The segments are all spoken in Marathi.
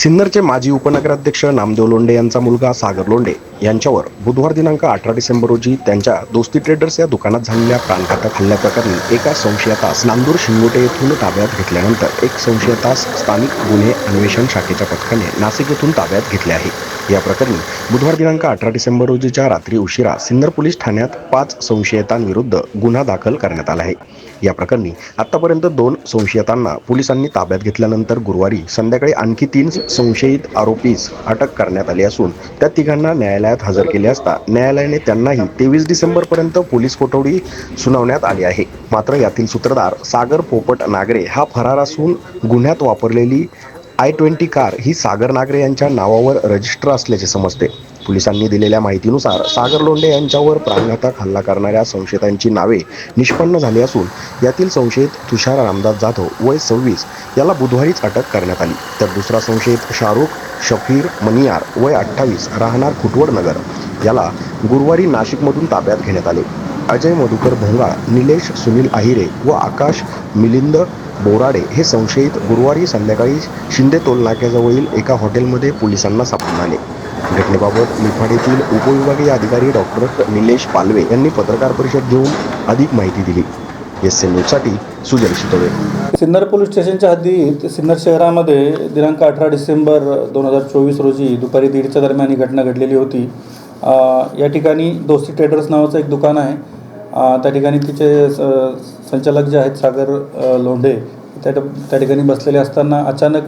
सिन्नरचे माजी उपनगराध्यक्ष नामदेव लोंढे यांचा मुलगा सागर लोंढे यांच्यावर बुधवार दिनांक अठरा डिसेंबर रोजी त्यांच्या दोस्ती ट्रेडर्स या दुकानात झालेल्या प्राणघातक हल्ल्याप्रकरणी एका संशयतास नांदूर शिंगोटे येथून ताब्यात घेतल्यानंतर एक संशयतास स्थानिक गुन्हे अन्वेषण शाखेच्या पथकाने नाशिक येथून ताब्यात घेतले आहे. या प्रकरणी बुधवार दिनांक अठरा डिसेंबर रोजीच्या रात्री उशिरा सिन्नर पोलीस ठाण्यात पाच संशयितांविरुद्ध गुन्हा दाखल करण्यात आला आहे. या प्रकरणी आतापर्यंत दोन संशयितांना पोलिसांनी ताब्यात घेतल्यानंतर गुरुवारी संध्याकाळी आणखी तीन संशयित आरोपीस अटक करण्यात आली असून त्या तिघांना न्यायालयात हजर केले असता न्यायालयाने त्यांनाही तेवीस डिसेंबरपर्यंत पोलीस कोठडी सुनावण्यात आली आहे. मात्र यातील सूत्रधार सागर पोपट नागरे हा फरार असून गुन्ह्यात वापरलेली आय ट्वेंटी कार ही सागर नागरे यांच्या नावावर रजिस्टर असल्याचे समजते. पोलिसांनी दिलेल्या माहितीनुसार सागर लोंढे यांच्यावर प्राणघातक हल्ला करणाऱ्या संशयितांची नावे निष्पन्न झाली असून यातील संशयित तुषार रामदास जाधव वय सव्वीस याला बुधवारीच अटक करण्यात आली. तर दुसरा संशयित शाहरुख शफीर मनियार वय अठ्ठावीस राहणार खुटवड नगर याला गुरुवारी नाशिकमधून ताब्यात घेण्यात आले. अजय मधुकर भोंगा निलेश सुनील आहिरे व आकाश मिलिंद बोराडे हे संशयित गुरुवारी संध्याकाळी शिंदे टोलनाक्याजवळील एका हॉटेलमध्ये पोलिसांना सापडून आले. घटनेबाबत निफाडीतील उपविभागीय अधिकारी डॉक्टर निलेश पालवे यांनी पत्रकार परिषद घेऊन अधिक माहिती दिली. एस एन न्यूजसाठी सुजय शितोळे. सिन्नर पोलीस स्टेशनच्या हद्दीत सिन्नर शहरामध्ये दिनांक अठरा डिसेंबर दोन हजार चोवीस रोजी दुपारी दीडच्या दरम्यान ही घटना घडलेली होती. या ठिकाणी दोस्ती ट्रेडर्स नावाचं एक दुकान आहे. त्या ठिकाणी तिचे स- संचालक जे आहेत सागर लोंढे त्या त्या ठिकाणी बसलेले असताना अचानक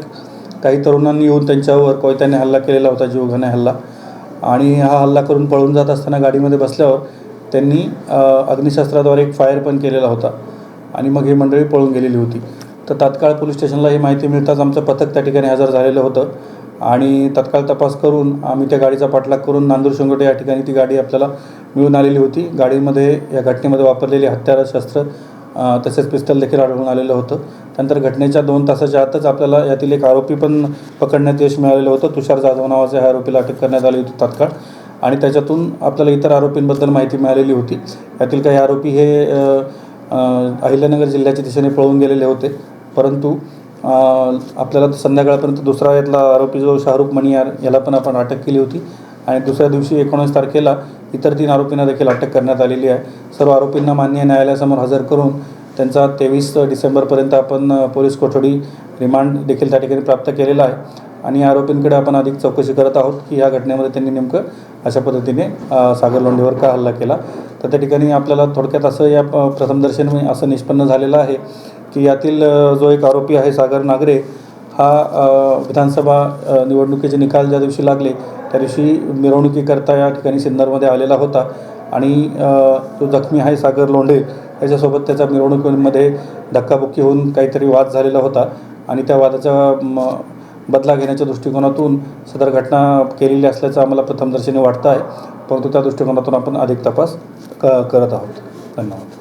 काही तरुणांनी येऊन त्यांच्यावर कोयत्याने हल्ला केलेला होता जीवघाणे हल्ला. आणि हा हल्ला करून पळून जात असताना गाडीमध्ये बसल्यावर त्यांनी अग्निशास्त्राद्वारे अग्निशस्त्राद्वारे एक फायर पण केलेला होता. आणि मग ही मंडळी पळून गेलेली होती. तर तात्काळ पोलीस स्टेशनला ही माहिती मिळताच आमचं पथक त्या ठिकाणी हजर झालेलं होतं. आणि तत्काळ तपास करून आम्ही त्या गाडीचा पाठलाग करून नांदूर शिंगोटे या ठिकाणी ती गाडी आपल्याला मिळून आलेली होती. गाडीमध्ये या घटनेमध्ये वापरलेली हत्यारं शस्त्र तसेच पिस्तल देखील आढळून आलेलं होतं. त्यानंतर घटनेच्या दोन तासाच्या आतच आपल्याला यातील एक आरोपी पण पकडण्यात यश मिळालेलं होतं. तुषार जाधव नावाच्या ह्या आरोपीला अटक करण्यात आली होती तात्काळ. आणि त्याच्यातून आपल्याला इतर आरोपींबद्दल माहिती मिळालेली होती. यातील काही आरोपी हे अहिल्यानगर जिल्ह्याच्या दिशेने पळून गेलेले होते. परंतु आपल्याला संध्याकाळपर्यंत दुसरा यातला आरोपी जो शाहरुख मणियार याला पण आपण अटक केली होती. आणि दुसऱ्या दिवशी एकोणीस तारखेला इतर तीन आरोपींना देखील अटक करण्यात आलेली आहे. सर्व आरोपींना मान्य न्यायालयासमोर हजर करून त्यांचा तेवीस डिसेंबरपर्यंत आपण पोलीस कोठडी रिमांड देखील त्या ठिकाणी प्राप्त केलेला आहे. आणि आरोपींकडे आपण अधिक चौकशी करत आहोत की या घटनेमध्ये त्यांनी नेमकं अशा पद्धतीने सागर लोंढेवर का हल्ला केला. तर त्या ठिकाणी आपल्याला थोडक्यात असं या प्रथमदर्शन असं निष्पन्न झालेलं आहे की यातील जो एक आरोपी आहे सागर नागरे हा विधानसभा निवडणुकीचे निकाल ज्या दिवशी लागले त्या दिवशी मिरवणुकीकरता या ठिकाणी सिन्नरमध्ये आलेला होता. आणि तो जो जखमी आहे सागर लोंढे. याच्यासोबत त्याचा मिरवणुकीमध्ये धक्काबुक्की होऊन काहीतरी वाद झालेला होता. आणि त्या वादाचा म, बदला घेण्याच्या दृष्टिकोनातून सदर घटना केलेली असल्याचं आम्हाला प्रथमदर्शनी वाटतं आहे. परंतु त्या दृष्टिकोनातून आपण अधिक तपास क करत आहोत. धन्यवाद.